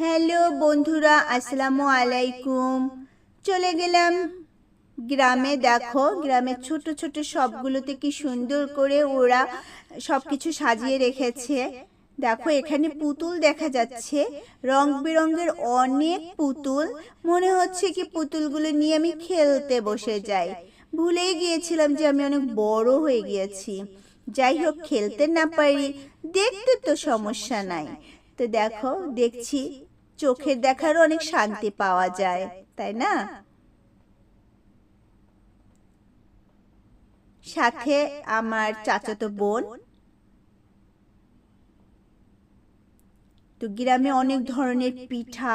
Hello বন্ধুরা, আসসালামু আলাইকুম। চলে গেলাম গ্রামে। দেখো, গ্রামের ছোট ছোট সবগুলোতে কি সুন্দর করে ওরা সব কিছু সাজিয়ে রেখেছে। দেখো, এখানে পুতুল দেখা যাচ্ছে। রং বেরঙের অনেক পুতুল। মনে হচ্ছে কি পুতুলগুলো নিয়ে আমি খেলতে বসে যাই। ভুলেই গিয়েছিলাম যে আমি অনেক বড় হয়ে গিয়েছি। যাই হোক, খেলতে না পারি, দেখতে তো সমস্যা নাই। তো দেখো, দেখছি চোখের দেখার অনেক শান্তি পাওয়া যায় তাই না? সাথে আমার চাচাতো বোন। তো গ্রামে অনেক ধরনের পিঠা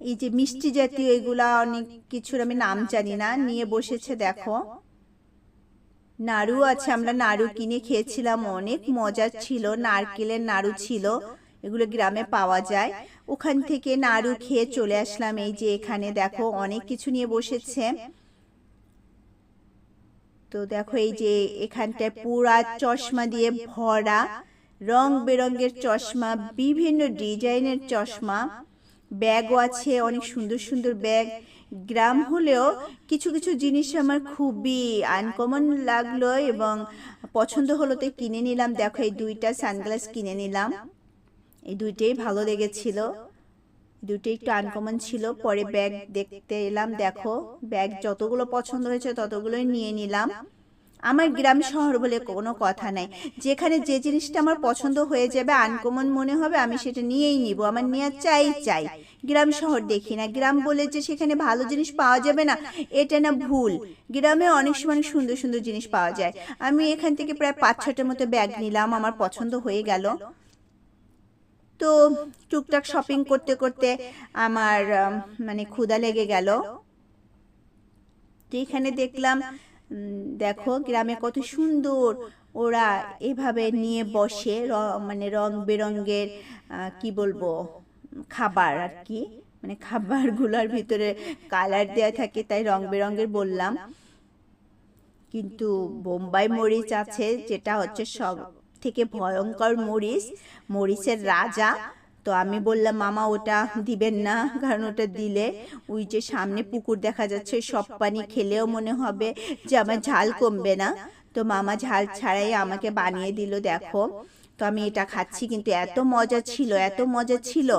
এই যে মিষ্টি জাতীয় এগুলা অনেক কিছুর আমি নাম জানি না নিয়ে বসেছে দেখো। নাড়ু আছে আমরা নাড়ু কিনে খেয়েছিলাম অনেক মজার ছিল নারকেলের নাড়ু ছিল। এগুলো গ্রামে পাওয়া যায়। ওখান থেকে নাড়ু খেয়ে চলে আসলাম এই যে এখানে দেখো অনেক কিছু নিয়ে বসেছে। তো দেখো এই যে এখানটায় পুরা চশমা দিয়ে ভরা, রং বেরঙের চশমা, বিভিন্ন ডিজাইনের চশমা। ব্যাগও আছে, অনেক সুন্দর সুন্দর ব্যাগ। গ্রাম হলেও কিছু কিছু জিনিস আমার খুবই আনকমন লাগল এবং পছন্দ হলো তো কিনে নিলাম। দেখো এই দুইটা সানগ্লাস কিনে নিলাম। এই দুইটাই ভালো লেগেছিল। দুটোই একটু আনকমন ছিল। পরে ব্যাগ দেখতে এলাম, দেখো ব্যাগ যতগুলো পছন্দ হয়েছে ততগুলোই নিয়ে নিলাম। আমার গ্রাম শহর বলে কোনো কথা নাই। যেখানে যে জিনিসটা আমার পছন্দ হয়ে যাবে আনকমন মনে হবে, আমি সেটা নিয়েই নিব। আমার নেওয়া চাই চাই। গ্রাম শহর দেখি না। গ্রাম বলে যে সেখানে ভালো জিনিস পাওয়া যাবে না, এটা না ভুল। গ্রামে অনেক সময় সুন্দর সুন্দর জিনিস পাওয়া যায়। আমি এখান থেকে প্রায় পাঁচ ছটার মতো ব্যাগ নিলাম, আমার পছন্দ হয়ে গেল। তো টুকটাক শপিং করতে করতে আমার মানে ক্ষুধা লেগে গেল। তো এখানে দেখলাম দেখো গ্রামে কত সুন্দর ওরা এভাবে নিয়ে বসে মানে রং বেরঙের আহ, কি বলব খাবার আর কি মানে খাবারগুলোর ভিতরে কালার দেওয়া থাকে তাই রং বেরঙের বললাম। কিন্তু বোম্বাই মরিচ আছে যেটা হচ্ছে সব থেকে ভয়ঙ্কর মরিচ মরিচের রাজা। তো আমি বললাম, মামা, ওটা দিবেন না, কারণ ওটা দিলে ওই যে সামনে পুকুর দেখা যাচ্ছে, সব পানি খেলেও মনে হবে যে আমার ঝাল কমবে না। তো মামা ঝাল ছাড়াই আমাকে বানিয়ে দিল, দেখো। তো আমি এটা খাচ্ছি কিন্তু এত মজা ছিল এত মজা ছিল।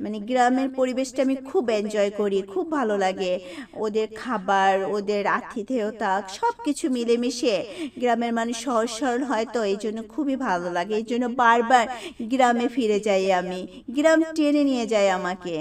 মানে গ্রামের পরিবেশটা আমি খুব এনজয় করি খুব ভালো লাগে। ওদের খাবার ওদের আতিথেয়তা সব কিছু মিলেমিশে গ্রামের মানুষ সহজ সরল হয় তো এই জন্য খুবই ভালো লাগে। এই জন্য বারবার গ্রামে ফিরে যাই আমি। গ্রাম টেনে নিয়ে যায় আমাকে।